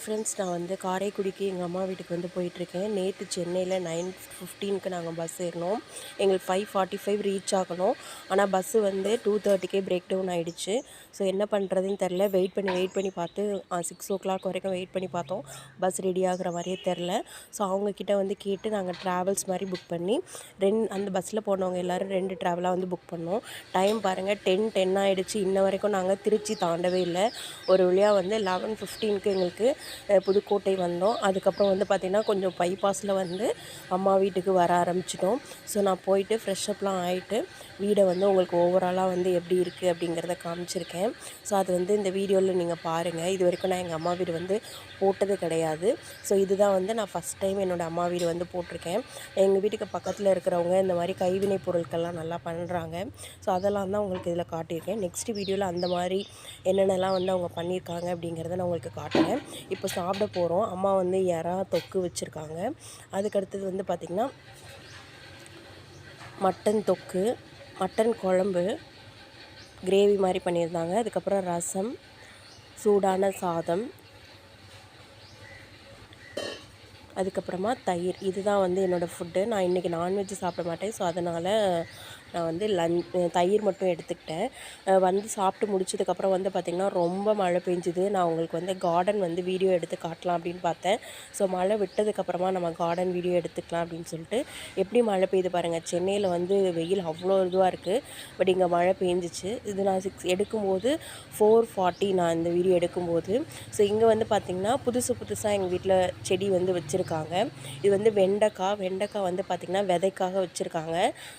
Friends நான் வந்து காரைக்குடிக்கு எங்கள் அம்மா வீட்டுக்கு வந்து போயிட்டுருக்கேன். நேற்று சென்னையில் நைன் ஃபிஃப்டீனுக்கு நாங்கள் பஸ் ஏறினோம். எங்களுக்கு ஃபைவ் ஃபார்ட்டி ஃபைவ் ரீச் ஆகணும். ஆனால் பஸ்ஸு வந்து டூ தேர்ட்டிக்கே பிரேக் டவுன் ஆகிடுச்சு ஸோ என்ன பண்ணுறதுன்னு தெரில வெயிட் பண்ணி வெயிட் பண்ணி பார்த்து சிக்ஸ் ஓ கிளாக் வரைக்கும் வெயிட் பண்ணி பார்த்தோம். பஸ் ரெடி ஆகிற மாதிரியே தெரில ஸோ அவங்கக்கிட்ட வந்து கேட்டு நாங்கள் ட்ராவல்ஸ் மாதிரி புக் பண்ணி ரெண்டு அந்த பஸ்ஸில் போனவங்க எல்லோரும் ரெண்டு ட்ராவலாக வந்து புக் பண்ணோம். டைம் பாருங்கள் டென் டென் ஆகிடுச்சு இன்ன வரைக்கும் நாங்கள் திருச்சி தாண்டவே இல்லை. ஒரு வழியாக வந்து லெவன் ஃபிஃப்டீனுக்கு எங்களுக்கு புதுக்கோட்டை வந்தோம். அதுக்கப்புறம் வந்து பார்த்திங்கன்னா கொஞ்சம் பைபாஸில் வந்து அம்மா வீட்டுக்கு வர ஆரம்பிச்சிட்டோம். ஸோ நான் போயிட்டு ஃப்ரெஷ்அப்லாம் ஆகிட்டு வீடை வந்து உங்களுக்கு ஓவராலாக வந்து எப்படி இருக்குது அப்படிங்கிறத காமிச்சிருக்கேன். ஸோ அது வந்து இந்த வீடியோவில் நீங்கள் பாருங்கள் இது வரைக்கும் நான் எங்கள் அம்மா வீடு வந்து போட்டது கிடையாது. ஸோ இதுதான் வந்து நான் ஃபஸ்ட் டைம் என்னோடய அம்மா வீடு வந்து போட்டிருக்கேன். எங்கள் வீட்டுக்கு பக்கத்தில் இருக்கிறவங்க இந்த மாதிரி கைவினை பொருட்கள்லாம் நல்லா பண்ணுறாங்க ஸோ அதெல்லாம் தான் உங்களுக்கு இதில் காட்டியிருக்கேன். நெக்ஸ்ட் வீடியோவில் அந்த மாதிரி என்னென்னலாம் வந்து அவங்க பண்ணியிருக்காங்க அப்படிங்கிறத நான் உங்களுக்கு காட்டுறேன். இப்போ சாப்பிட போகிறோம் அம்மா வந்து இறா தொக்கு வச்சுருக்காங்க. அதுக்கடுத்தது வந்து பார்த்திங்கன்னா மட்டன் தொக்கு மட்டன் குழம்பு கிரேவி மாதிரி பண்ணியிருந்தாங்க. அதுக்கப்புறம் ரசம் சூடான சாதம் அதுக்கப்புறமா தயிர். இதுதான் வந்து என்னோடய ஃபுட்டு நான் இன்றைக்கி நான்வெஜ் சாப்பிட மாட்டேன். ஸோ அதனால் நான் வந்து லஞ் தயிர் மட்டும் எடுத்துக்கிட்டேன். வந்து சாப்பிட்டு முடிச்சதுக்கப்புறம் வந்து பார்த்திங்கன்னா ரொம்ப மழை பெஞ்சுது. நான் உங்களுக்கு வந்து கார்டன் வந்து வீடியோ எடுத்து காட்டலாம் அப்படின்னு பார்த்தேன். ஸோ மழை விட்டதுக்கப்புறமா நம்ம கார்டன் வீடியோ எடுத்துக்கலாம் அப்படின்னு சொல்லிட்டு எப்படி மழை பெய்யுது பாருங்கள் சென்னையில் வந்து வெயில் அவ்வளோ இதுவாக இருக்குது பட் இங்கே மழை பெஞ்சிச்சு. இது நான் சிக்ஸ் எடுக்கும்போது ஃபோர் ஃபார்ட்டி நான் இந்த வீடியோ எடுக்கும்போது. ஸோ இங்கே வந்து பார்த்திங்கன்னா புதுசு புதுசாக எங்கள் வீட்டில் செடி வந்து வச்சுருக்காங்க. இது வந்து வெண்டைக்காய் வெண்டைக்காய் வந்து பார்த்திங்கன்னா விதைக்காக வச்சுருக்காங்க.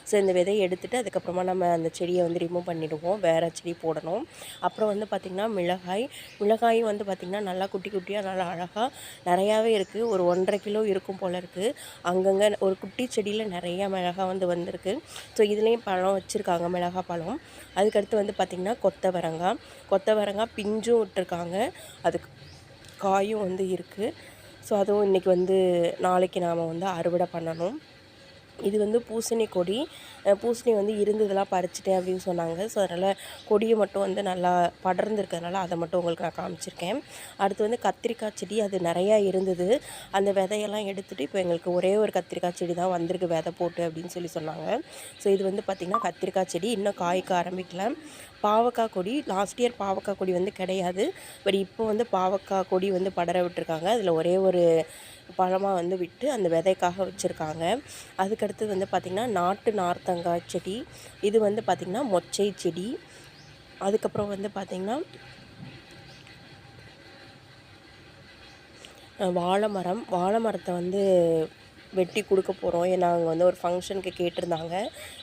ஸோ இந்த விதையை எடுத்து எடுத்துகிட்டு அதுக்கப்புறமா நம்ம அந்த செடியை வந்து ரிமூவ் பண்ணிவிடுவோம் வேறு செடி போடணும். அப்புறம் வந்து பார்த்திங்கன்னா மிளகாய். மிளகாயும் வந்து பார்த்திங்கன்னா நல்லா குட்டி குட்டியாக நல்லா அழகாக நிறையாவே இருக்குது ஒரு ஒன்றரை கிலோ இருக்கும் போல் இருக்குது அங்கங்கே ஒரு குட்டி செடியில் நிறையா மிளகாய் வந்து வந்திருக்கு. ஸோ இதுலேயும் பழம் வச்சுருக்காங்க மிளகாய் பழம். அதுக்கடுத்து வந்து பார்த்திங்கன்னா கொத்தவரங்காய். கொத்தவரங்காய் பிஞ்சும் விட்டுருக்காங்க. அதுக்கு காயும் வந்து இருக்குது ஸோ அதுவும் இன்றைக்கி வந்து நாளைக்கு நாம் வந்து அறுவடை பண்ணணும். இது வந்து பூசணி கொடி. பூசணி வந்து இருந்ததெல்லாம் பறிச்சிட்டேன் அப்படின்னு சொன்னாங்க. ஸோ அதனால் கொடியை மட்டும் வந்து நல்லா படர்ந்துருக்கிறதுனால அதை மட்டும் உங்களுக்கு நான் காமிச்சிருக்கேன். அடுத்து வந்து கத்திரிக்காய் செடி அது நிறையா இருந்தது. அந்த விதையெல்லாம் எடுத்துகிட்டு இப்போ எங்களுக்கு ஒரே ஒரு கத்திரிக்காய் செடி தான் வந்திருக்கு விதை போட்டு அப்படின்னு சொல்லி சொன்னாங்க. ஸோ இது வந்து பார்த்திங்கன்னா கத்திரிக்காய் செடி. இன்னும் காய்க்க ஆரம்பிக்கல. பாவக்காய் கொடி லாஸ்ட் இயர் பாவக்காய் கொடி வந்து கிடையாது. பட் இப்போ வந்து பாவக்காய் கொடி வந்து படர விட்டுருக்காங்க. அதில் ஒரே ஒரு பழமாக வந்து விட்டு அந்த விதைக்காக வச்சுருக்காங்க. அதுக்கடுத்து வந்து பார்த்திங்கன்னா நாட்டு நார்த்தங்காய் செடி இது வந்து பார்த்திங்கன்னா மொச்சை செடி. அதுக்கப்புறம் வந்து பார்த்திங்கன்னா வாழை மரம் வாழை மரத்தை வந்து வெட்டி கொடுக்க போகிறோம் ஏன்னா அங்கே வந்து ஒரு ஃபங்க்ஷனுக்கு கேட்டிருந்தாங்க.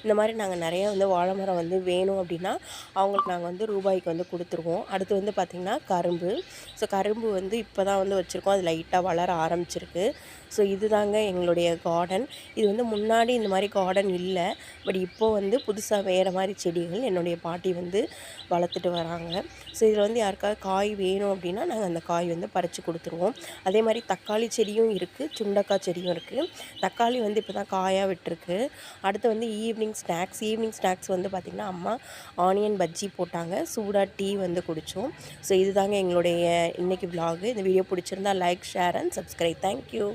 இந்த மாதிரி நாங்கள் நிறையா வந்து வாழை மரம் வந்து வேணும் அப்படின்னா அவங்களுக்கு நாங்கள் வந்து ரூபாய்க்கு வந்து கொடுத்துருவோம். அடுத்து வந்து பார்த்திங்கன்னா கரும்பு. ஸோ கரும்பு வந்து இப்போ தான் வந்து வச்சுருக்கோம். அது லைட்டாக வளர ஆரம்பிச்சிருக்கு. ஸோ இதுதாங்க எங்களுடைய கார்டன் இது வந்து முன்னாடி இந்த மாதிரி கார்டன் இல்லை. பட் இப்போது வந்து புதுசாக வேறு மாதிரி செடிகள் என்னுடைய பாட்டி வந்து வளர்த்துட்டு வராங்க. ஸோ இதில் வந்து யாருக்காவது காய் வேணும் அப்படின்னா நாங்கள் அந்த காய் வந்து பறித்து கொடுத்துருவோம். அதே மாதிரி தக்காளி செடியும் இருக்குது சுண்டக்காய் செடியும் இருக்குது தக்காளி வந்து இப்போ தான் காயாக விட்டுருக்கு. அடுத்து வந்து ஈவினிங் ஸ்நாக்ஸ் ஈவினிங் ஸ்நாக்ஸ் வந்து பார்த்திங்கன்னா அம்மா ஆனியன் பஜ்ஜி போட்டாங்க. சூடாக டீ வந்து குடித்தோம் ஸோ இதுதாங்க எங்களுடைய இன்றைக்கி விலாகு இந்த வீடியோ பிடிச்சிருந்தா like share and subscribe thank you